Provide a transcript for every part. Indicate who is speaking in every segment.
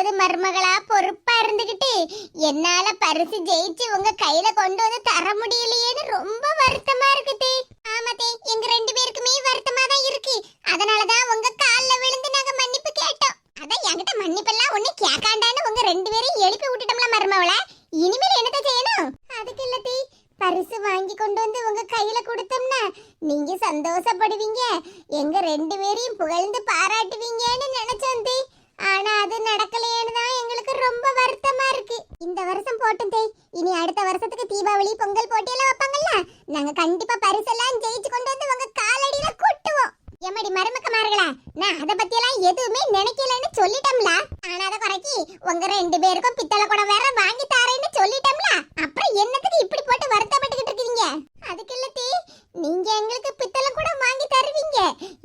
Speaker 1: ரெண்டாவது மருமகளா பொறுப்பா இருந்துகிட்டு என்னால பரிசு ஜெயிச்சு உங்க கையில கொண்டு வந்து தர முடியலையேன்னு ரொம்ப வருத்தமா இருக்கு தே. ஆமா எங்க ரெண்டு பேருக்குமே வருத்தமா தான் இருக்கு. அதனாலதான் உங்க கால்ல விழுந்து நாங்க மன்னிப்பு கேட்டோம். அதான் என்கிட்ட மன்னிப்பெல்லாம் ஒண்ணு கேட்காண்டான்னு உங்க ரெண்டு பேரையும் எழுப்பி விட்டுட்டோம்ல மருமவள. இனிமேல் என்னத்த செய்யணும்? அதுக்கு இல்லத்தி பரிசு வாங்கி கொண்டு வந்து உங்க கையில கொடுத்தோம்னா நீங்க சந்தோஷப்படுவீங்க. எங்க ரெண்டு பேரையும் புகழ்ந்து பாராட்டுவீங்க நினைச்சோம் தே ஆனா அது நடக்கலையேன்னு தான் எங்களுக்கு ரொம்ப வருத்தமா இருக்கு இந்த வருஷம் போட்டும் தேய் இனி அடுத்த வருஷத்துக்கு தீபாவளி பொங்கல் போட்டியெல்லாம் வைப்பாங்கல்ல நாங்க கண்டிப்பா பரிசெல்லாம் ஜெயிச்சு கொண்டு வந்து உங்க காலடியில கொட்டுவோம் எம்மடி மருமக்கமார்களா நான் அத பத்தி எல்லாம் எதுவுமே நினைக்கலன்னு சொல்லிட்டோம்ல ஆனா அத குறைக்கி உங்க ரெண்டு பேருக்கும் பித்தளை குடம் வேற வாங்கி தாரேன்னு சொல்லிட்டோம்ல அப்புறம் என்னத்துக்கு இப்படி போட்டு வருத்தப்பட்டுக்கிட்டு இருக்கீங்க அதுக்கு இல்ல தீ நீங்க எங்களுக்கு பித்தளை குடம் வாங்கி தருவீங்க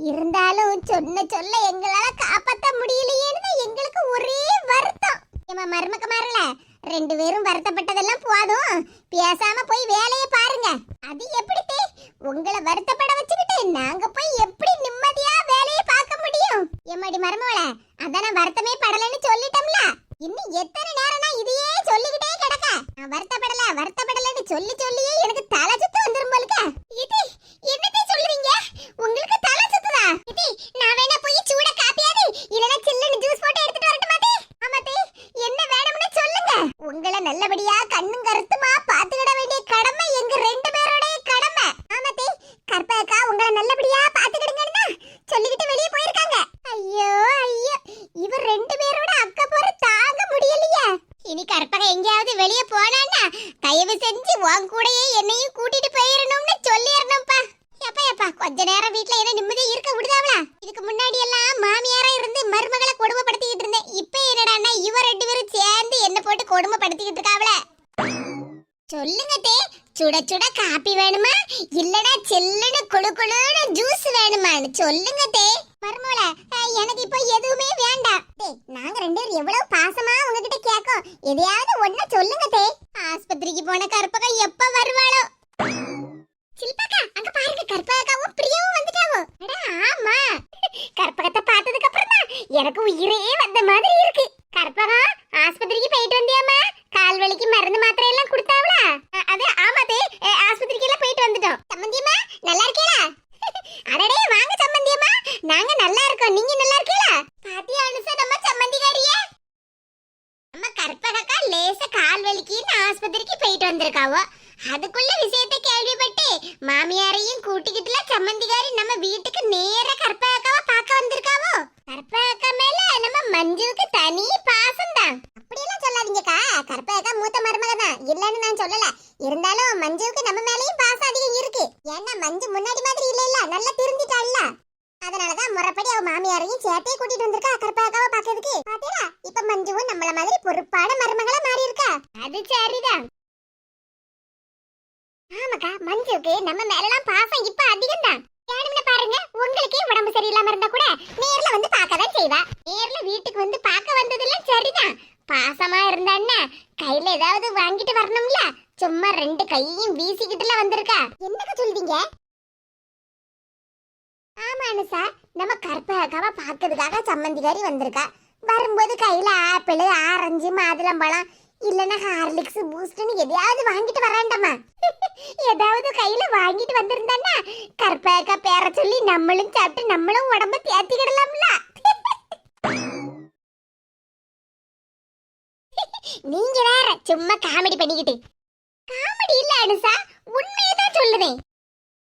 Speaker 1: இருந்தாலும் சொன்ன சொல்ல எங்களால காப்பாத்த முடியலையேன்னு தான் எங்களுக்கு ஒரே வருத்தம் ஏமா மருமக்கமார்கள ரெண்டு பேரும் வருத்தப்பட்டதெல்லாம் போதும் பேசாம போய் வேலையை பாருங்க அது எப்படி தே உங்களை வருத்தப்பட வச்சுக்கிட்டு நாங்க போய் எப்படி நிம்மதியா வேலையை பார்க்க முடியும்? எம்மாடி மருமவள அதான் வருத்தமே படல சொல்லிட்டோம்ல இன்னும் எத்தனை நேரம் நான் இதையே சொல்லிக்கிட்டே கிடக்க நான் வருத்தப்படல வருத்தப்படலன்னு சொல்லி சொல்லியே எனக்கு தலை சுத்து வந்துரும் போலுக்க இது என்னத்தை சொல்லுவீங்க உங்களுக்கு தலை சுத்துதா இது நான் வேணா போய் சூட காப்பியாது இல்லனா சில்லுன்னு ஜூஸ் போட்டு எடுத்துட்டு வரட்டுமா தே ஆமா தே என்ன வேணும்னு சொல்லுங்க உங்களை நல்லபடியா கண்ணும் கருத்துமா பாத்துக்கிட வேண்டிய கடமை எங்க ரெண்டு பேரோட கடமை ஆமா தே கற்பகா உங்களை நல்லபடியா பாத்துக்கிடுங்கன்னு தான் சொல்லிக்கிட்டு வெளியே போயிருக்காங்க ஐயோ ஐயோ இவர் ரெண்டு பேரோட அக்க போற தாங்க முடியலையே இனி கற்பகம் எங்கேயாவது வெளியே போனான்னா தயவு செஞ்சு உன் கூடயே என்னையும் கூட்டிட்டு போயிடணும்னு சொல்லிடணும்ப்பா. எப்பா எப்பா கொஞ்ச நேரம் வீட்ல என்ன நிம்மதியா இருக்க விடுதாவளா? இதுக்கு முன்னாடி எல்லாம் மாமியாரா இருந்து மருமகளை கொடுமைப்படுத்திக்கிட்டு இருந்தேன். இப்ப என்னடான்னா இவ ரெண்டு பேரும் சேர்ந்து என்ன போட்டு கொடுமைப்படுத்திக்கிட்டு இருக்காவல சொல்லுங்க தே சுட சுட காப்பி வேணுமா? இல்லடா சில்லுன்னு குளு குளுன்னு ஜூஸ் வேணுமான்னு சொல்லுங்க தே. மருமோல எனக்கு இப்போ எதுவுமே வேண்டாம். தே நாங்க ரெண்டு பேரும் எவ்வளவு பாசமா உங்ககிட்ட கேக்கோம் எதையாவது ஒண்ணு சொல்லுங்க தே. போன கற்பகம் எப்ப வருவாளோ? சில்பாக்கா அங்க பாருங்க கற்பகாவும் பிரியாவும் வந்துட்டாவோ. அட ஆமா. கற்பகத்தை பார்த்ததுக்கு அப்புறம் தான் எனக்கு உயிரே வந்த மாதிரி இருக்கு. கற்பகம் ஆஸ்பத்திரிக்கு போயிட்டு வந்தியாமா கால் வலிக்கு மருந்து மாத்திரை எல்லாம் கொடுத்தா அ- அது ஆமாதே ஆஸ்பத்திரிக்கு எல்லாம் போயிட்டு வந்துட்டோம் சம்பந்தியம்மா நல்லா இருக்கீங்களா அடடே வாங்க சம்பந்தியம்மா நாங்க நல்லா இருக்கோம் நீங்க நல்லா இருக்கீங்களா பாத்தியா அனுசா நம்ம சம்பந்திகாரியே நம்ம கற்பகக்கா லேச கால் வலிக்குன்னு ஆஸ்பத்திரிக்கு போயிட்டு வந்திருக்காவோ அதுக்குள்ள விஷயத்தை கேள்விப்பட்டு எல்லாரையும் கூட்டிக்கிட்டுல சம்மந்திகாரி நம்ம வீட்டுக்கு நேரா கற்பகக்காவை பார்க்க வந்திருக்காவோ கற்பகக்கா மேல நம்ம மஞ்சுவுக்கு தனி பாசம் தான் அப்படியெல்லாம் சொல்லாதீங்கக்கா கற்பகக்கா மூத்த மருமக தான் இல்லன்னு நான் சொல்லல இருந்தாலும் மஞ்சுவுக்கு நம்ம மேலயும் பாசம் அதிகம் இருக்கு ஏன்னா மஞ்சு முன்னாடி மாதிரி இல்ல இல்ல நல்லா திருந்திட்டாள்ல அதனாலதான் முறைப்படி அவ மாமியாரையும் சேர்த்தே கூட்டிட்டு வந்திருக்கா கற்பகக்காவை பாக்கிறதுக்கு பாத்தீங்களா இப்ப மஞ்சுவும் நம்மள மாதிரி பொறுப்பான மருமகளா மாறி இருக்கா அது சரிதான் ஆமாக்கா மஞ்சுக்கு நம்ம மேலலாம் பாசம் இப்ப அதிகம் தான் வேணும்னு பாருங்க உங்களுக்கே உடம்பு சரியில்லாம இருந்தா கூட நேர்ல வந்து பார்க்க தான் செய்வா நேர்ல வீட்டுக்கு வந்து பார்க்க வந்ததெல்லாம் சரிதான் பாசமா இருந்தான்னா கையில ஏதாவது வாங்கிட்டு வரணும்ல சும்மா ரெண்டு கையையும் வீசிக்கிட்டுல வந்திருக்கா. என்னக்கு சொல்றீங்க? ஆமா அனுசா நம்ம கற்பகாவை பார்க்கறதுக்காக சம்மந்திகாரி வந்திருக்கா. வரும்போது கையில ஆப்பிள் ஆரஞ்சு மாதுளம்பழம் இல்லனா ஹார்லிக்ஸ் பூஸ்ட்னு எதையாவது வாங்கிட்டு வராண்டாமா? ஏதாவது கையில வாங்கிட்டு வந்திருந்தானா கற்பக பேர சொல்லி நம்மளும் சாப்பிட்டு நம்மளும் உடம்ப தேத்திக்கிடலாம்ல. நீங்க வேற சும்மா காமெடி பண்ணிக்கிட்டு. காமெடி இல்ல அனுசா உண்மையதான் சொல்லுவேன்.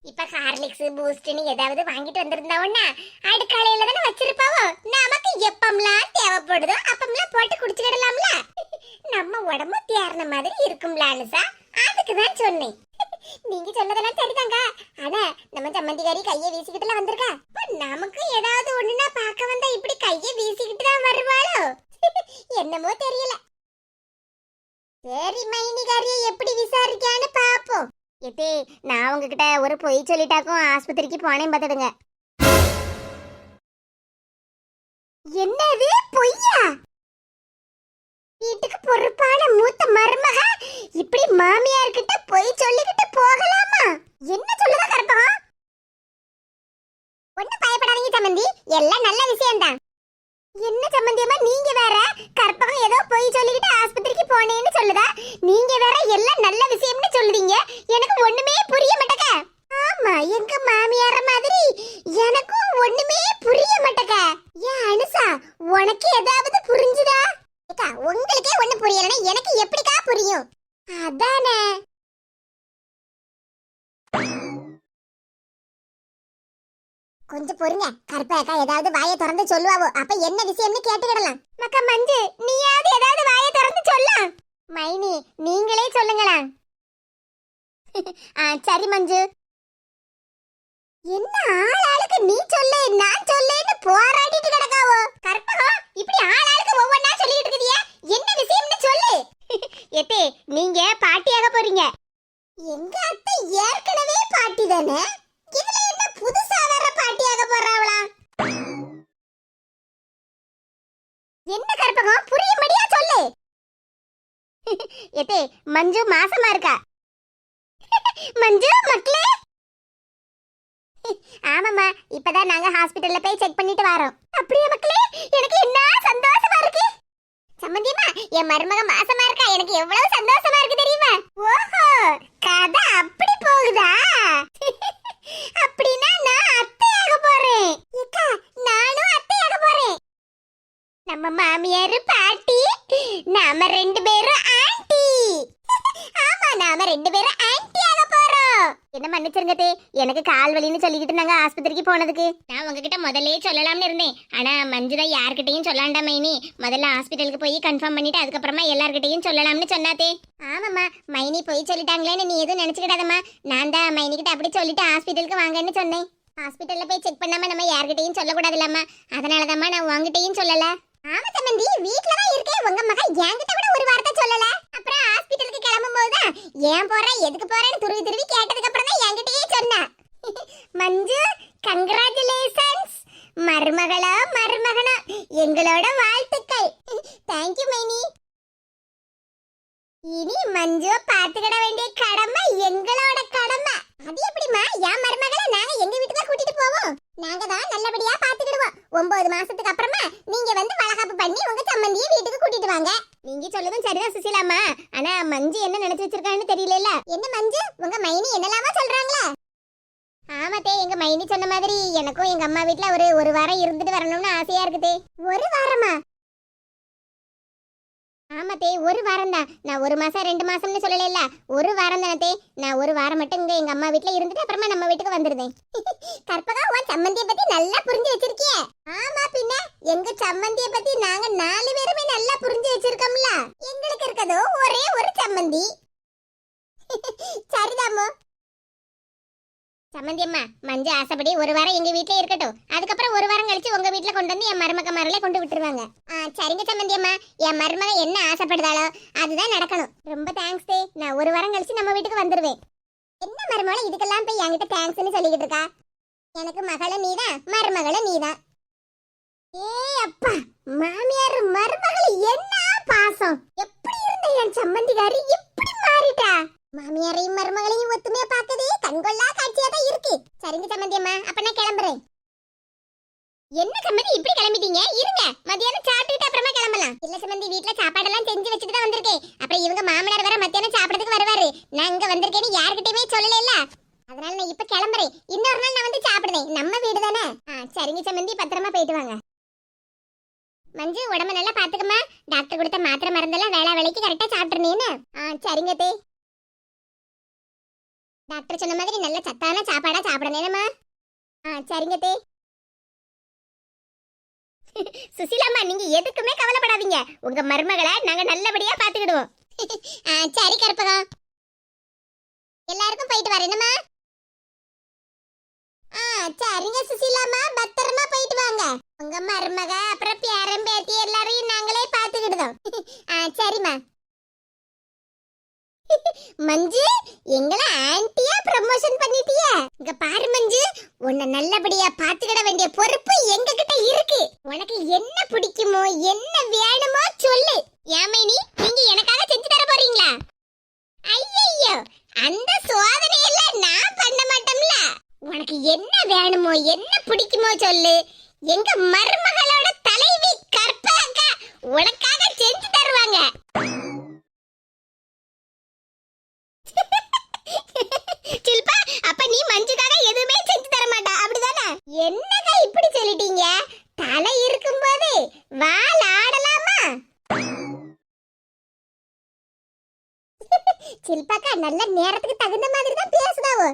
Speaker 1: இப்ப ஹார்லிக்ஸ் பூஸ்ட்னு ஏதாவது வாங்கிட்டு வந்திருந்தாவுன்னா அடுக்கலையில தானே வச்சிருப்பாவோ? நமக்கு எப்பம்லாம் தேவைப்படுதோ அப்பம்லாம் போட்டு குடிச்சுக்கிடலாம்ல. நம்ம உடம்பு தேர்ன மாதிரி இருக்கும்ல அனுசா அதுக்கு தான் சொன்னேன். நீங்க சொன்னதெல்லாம் சரிதாங்க. ஆனா நம்ம சம்மந்திகாரி கையை வீசிக்கிட்டுல வந்திருக்கா. நமக்கு ஏதாவது ஒண்ணுனா பார்க்க வந்தா இப்படி கையை வீசிக்கிட்டு தான் வருவாளோ? என்னமோ தெரியல. சரி மைனிகாரிய எப்படி விசாரிக்கான்னு பாப்போம். எத்தே நான் உங்ககிட்ட ஒரு பொய் சொல்லிட்டாக்கும் ஆஸ்பத்திரிக்கு போனேன் பார்த்துடுங்க. என்னது பொய்யா? வீட்டுக்கு பொறுப்பான மூத்த மருமக? இப்படி மாமியார் கிட்ட பொய் சொல்லிக்கிட்டு போகலாமா? என்ன சொல்லுதா கற்பகம் ஒண்ணு பயப்படாதீங்க சம்மந்தி எல்லாம் நல்ல விஷயம்தான். என்ன சம்மந்தியமா நீங்க வேற? கற்பகம் ஏதோ பொய் சொல்லிக்கிட்டோம் போனேன்னு சொல்லுதா. நீங்க வேற எல்லாம் நல்ல விஷயம்னு சொல்லுவீங்க எனக்கு ஒண்ணுமே புரிய மாட்டேங்க. ஆமா எங்க மாமியார மாதிரி எனக்கும் ஒண்ணுமே புரிய மாட்டேங்க. ஏன் அனுசா உனக்கு ஏதாவது புரிஞ்சுதா? ஏக்கா உங்களுக்கே ஒண்ணு புரியலன்னா எனக்கு எப்படிக்கா புரியும்? அதானே. கொஞ்சம் பொறுங்க. கருப்பாக்கா ஏதாவது வாயை திறந்து சொல்லுவாவோ. அப்ப என்ன விஷயம்னு கேட்டுக்கிடலாம். மக்கா மஞ்சு நீயாவது ஏதாவது வாயை திறந்து சொல்லலாம் மைனி நீங்களே சொல்லுங்களா. ஆ சரி மஞ்சு. என்ன ஆள் ஆளுக்கு நீ சொல்லு நான் சொல்லேன்னு போராடிட்டு கிடக்காவோ கற்பகம் இப்படி ஆள் ஆளுக்கு ஒவ்வொன்றா சொல்லிட்டு இருக்கீங்க என்ன விஷயம்னு சொல்லு எத்தே நீங்க பாட்டியாக போறீங்க எங்க அத்தை ஏற்கனவே பாட்டி தானே இதுல என்ன புதுசா வேற பாட்டியாக போறாவளா என்ன கற்பகம் புரியும்படியா சொல்லு எத்தே மஞ்சு மாசமா இருக்கா? மஞ்சு மக்களே! ஆமாம்மா இப்பதான் நாங்க ஹாஸ்பிடல்ல போய் செக் பண்ணிட்டு வரோம். அப்படியே மக்களே? எனக்கு என்ன சந்தோஷமா இருக்கு? சம்மந்தியம்மா என் மருமக மாசமா இருக்கா? எனக்கு எவ்வளவு சந்தோஷமா இருக்கு தெரியுமா? ஓஹோ கதை அப்படி போகுதா அப்படின்னா நான் அத்தையாக போறேன் ஏக்கா நானும் அத்தையாக போறேன் நம்ம மாமியார் பாட்டி நாம ரெண்டு பேரும் ஆன்ட்டி ஆமா நாம ரெண்டு பேரும் ஆன்ட்டியாக போறோம் என்ன மன்னிச்சிருங்க தே எனக்கு கால் வலின்னு சொல்லிக்கிட்டு நாங்க ஆஸ்பத்திரிக்கு போனதுக்கு. நான் உங்ககிட்ட முதல்லயே சொல்லலாம்னு இருந்தேன். ஆனா மஞ்சுதா யார்கிட்டயும் சொல்லாண்டா மைனி. முதல்ல ஹாஸ்பிட்டலுக்கு போய் கன்ஃபார்ம் பண்ணிட்டு அதுக்கப்புறமா எல்லார்கிட்டயும் சொல்லலாம்னு சொன்னாதே ஆமாம்மா மைனி போய் சொல்லிட்டாங்களேன்னு நீ எதுவும் நினைச்சுக்கிடாதம்மா. நான் தான் மைனி கிட்ட அப்படி சொல்லிட்டு ஹாஸ்பிட்டலுக்கு வாங்கன்னு சொன்னேன். ஹாஸ்பிட்டல்ல போய் செக் பண்ணாம நம்ம யார்கிட்டயும் சொல்லக்கூடாதுல்லம்மா. அதனாலதாம்மா நான் உங்ககிட்டயும் சொல்லல. ஆமா சம்பந்தி வீட்ல தான் இருக்கேன். உங்க மகன் என்கிட்ட கூட ஒரு வார்த்தை சொல்லல. அப்புறம் ஹாஸ்பிட்டலுக்கு கிளம்பும் போதுதான் ஏன் போற? எதுக்கு போறேன்னு துருவி துருவி கேட்டதுக்கு அப்புறம் மஞ்சு கங்க்ராச்சுலேஷன்ஸ் மருமகளா மருமகனா எங்களோட வாழ்த்துக்கள். தேங்க்யூ மைனி. இனி மஞ்சுவ பாத்துக்கிட வேண்டிய கடமை எங்களோட கடமை. அது எப்படிமா என் மருமகளை நாங்க எங்க வீட்டுக்கு கூட்டிட்டு போவோம்? நாங்க தான் நல்லபடியா பாத்துக்கிடுவோம் ஒன்பது மாசத்துக்கு அப்புறமா நீங்க வந்து வளகாப்பு பண்ணி உங்க சம்மந்தியை வீட்டுக்கு கூட்டிட்டு வாங்க. நீங்க சொல்லதும் சரிதான் சுசிலாமா ஆனா மஞ்சு என்ன நினைச்சு வச்சிருக்கான்னு தெரியல என்ன மஞ்சு உங்க மைனி என்னலாமா சொல்றாங்களா ஆமாத்தே எங்க மைனி சொன்ன மாதிரி வீட்டுல ஒரு ஒரு வாரம் இருந்துட்டு வரணும்னு ஆசையா இருக்குதே ஒரு வாரமா? ஆமாத்தே ஒரு வாரம் தான் நான் ஒரு மாசம் ரெண்டு மாசம்னு சொல்லல ஒரு வாரம் தானே நான் ஒரு வாரம் மட்டும் இங்க எங்க அம்மா வீட்ல இருந்துட்டு அப்புறமா நம்ம வீட்டுக்கு வந்துருந்தேன் கற்பகா உன் சம்மந்திய பத்தி நல்லா புரிஞ்சு வச்சிருக்கிய. ஆமா பின்ன. எங்க சம்மந்திய பத்தி நாங்க நாலு பேருமே நல்லா புரிஞ்சு வச்சிருக்கோம்ல. எங்களுக்கு இருக்கதோ ஒரே ஒரு சம்மந்தி. சரிதாமோ சம்மந்தி அம்மா மஞ்சு ஆசைப்படி ஒரு வாரம் எங்க வீட்லயே இருக்கட்டும். அதுக்கப்புறம் ஒரு வாரம் கழிச்சு உங்க வீட்ல கொண்டு வந்து என் மருமக மரல கொண்டு விட்டுருவாங்க. ஆ சரிங்க சம்மந்தி அம்மா. என் மருமக என்ன ஆசைப்படுதாளோ அதுதான் நடக்கணும். ரொம்ப தேங்க்ஸ் டே. நான் ஒரு வாரம் கழிச்சு நம்ம வீட்டுக்கு வந்துருவேன். என்ன மருமகளை இதுக்கெல்லாம் போய் என்கிட்ட தேங்க்ஸ்னு சொல்லிக்கிட்டு இருக்கா? எனக்கு மகளும் நீதான் மருமகளும் நீதான் ஏய் அப்பா மாமியார் மருமகள் என்ன பாசம்? எப்படி இருந்த என் சம்மந்திகாரி? இப்படி மாறிட்டா? மாமியாரையும் மருமகளையும் ஒத்துமையா பார்க்கதே கண்கொள்ளா காட்சியா தான் இருக்கு. சரிங்க சம்மந்தியம்மா அப்ப நான் கிளம்புறேன். என்ன சம்மந்தி இப்படி கிளம்பிட்டீங்க? இருங்க மத்தியானம் சாப்பிட்டுட்டு அப்புறமா கிளம்பலாம். இல்ல சம்மந்தி வீட்ல சாப்பாடெல்லாம் செஞ்சு வச்சுட்டு தான் வந்திருக்கேன். அப்புறம் இவங்க மாமனார் வர மத்தியானம் சாப்பிடறதுக்கு வருவாரு. நான் இங்க வந்திருக்கேன்னு யாருக்கிட்டயுமே சொல்லல அதனால நான் இப்ப கிளம்புறேன். இன்னொரு நாள் நான் வந்து சாப்பிடுவேன். நம்ம வீடு தானே? சரிங்க சம்மந்தி பத்திரமா போயிட்டு வாங்க. மஞ்சு உடம்ப நல்லா பாத்துக்கமா டாக்டர் கொடுத்த மாத்திரை மருந்தெல்லாம் வேலை வேலைக்கு கரெக்டா சாப்பிட்டுருந்தேன்னு. ஆ சரிங்க தே டாக்டர் சொன்ன மாதிரி நல்ல சத்தான சாப்பாடா சாப்பிடணுமா ஆ சரிங்க தே. சுசிலாம்மா நீங்க எதுக்குமே கவலைப்படாதீங்க. உங்க மருமகளை நாங்க நல்லபடியா பாத்துக்கிடுவோம் ஆ சரி கருப்பகம் எல்லாருக்கும் போயிட்டு வரேனுமா ஆ சரிங்க சுசிலாம்மா பத்திரமா போயிட்டு வாங்க. உங்க மருமக அப்புறம் பேரன் பேத்தி எல்லாரையும் நாங்களே பாத்துக்கிடுதோம் ஆ சரிம்மா. மஞ்சு எங்களை ஆன்டி ப்ரமோஷன் பண்ணிட்டிய? இங்க பாரு மஞ்சு உன்னை நல்லபடியா பாத்துக்கிட வேண்டிய பொறுப்பு எங்க கிட்ட இருக்கு. உனக்கு என்ன பிடிக்குமோ என்ன வேணுமோ சொல்லு. யாமினி நீங்க எனக்காக செஞ்சு தர போறீங்களா? ஐயையோ அந்த சோதனையெல்லாம் நான் பண்ண மாட்டோம்ல. உனக்கு என்ன வேணுமோ என்ன பிடிக்குமோ சொல்லு. எங்க மருமகளோட தலைவி கற்பகா உனக்காக செஞ்சு தருவாங்க. சில்பா அப்ப நீ மஞ்சுக்காக எதுவுமே செஞ்சு தர மாட்டா. அப்படிதானே? என்னங்க இப்படி சொல்லிட்டீங்க? தலை இருக்கும்போது வால் ஆடலாமா? சில்பாக்கா நல்ல நேரத்துக்கு தகுந்த மாதிரி தான் பேசுதாவோ?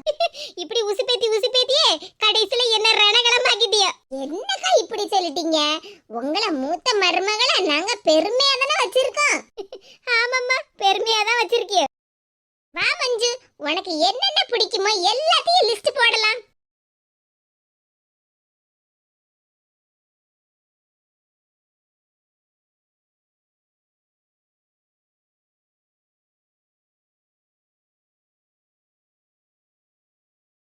Speaker 1: இப்படி உசுப்பேத்தி உசுப்பேத்தியே கடைசியில என்ன ரணகளமாக்கிட்டியோ? என்னக்கா இப்படி சொல்லிட்டீங்க? உங்களை மூத்த மருமகளை நாங்க பெருமையா தானே வச்சிருக்கோம். ஆமாம்மா பெருமையா தான் வச்சிருக்கிய? வா மஞ்சு. உனக்கு என்னென்ன பிடிக்குமோ எல்லாத்தையும் லிஸ்ட் போடலாம்.